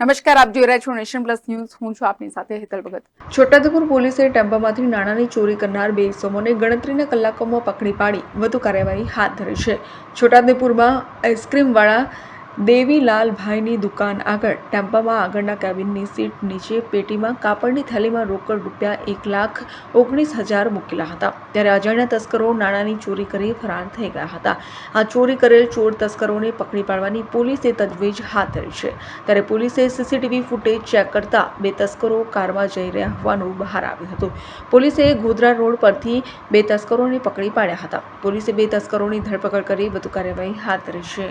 નમસ્કાર, આપ જોઈ રહ્યા છો નેશન પ્લસ ન્યૂઝ. હું છું આપની સાથે હેતલ ભગત. છોટાઉદેપુર પોલીસે ટેમ્પામાંથી નાણાંની ચોરી કરનાર બે ઇસમોને ગણતરીના કલાકોમાં પકડી પાડી. વધુ કાર્યવાહી હાથ ધરી છે. છોટાઉદેપુરમાં આઈસ્ક્રીમવાળા દેવીલાલભાઈની દુકાન આગળ, ટેમ્પામાં આગળના કેબિનની સીટ નીચે, પેટીમાં, કાપડની થેલીમાં રોકડ રૂપિયા એક લાખ ઓગણીસ હજાર મૂકેલા હતા. ત્યારે અજાણ્યા તસ્કરો નાણાંની ચોરી કરી ફરાર થઈ ગયા હતા. આ ચોરી કરેલ ચોર તસ્કરોને પકડી પાડવાની પોલીસે તજવીજ હાથ ધરી છે. ત્યારે પોલીસે સીસીટીવી ફૂટેજ ચેક કરતા બે તસ્કરો કારમાં જઈ રહ્યા હોવાનું બહાર આવ્યું હતું. પોલીસે ગોધરા રોડ પરથી બે તસ્કરોને પકડી પાડ્યા હતા. પોલીસે બે તસ્કરોની ધરપકડ કરી વધુ કાર્યવાહી હાથ ધરી છે.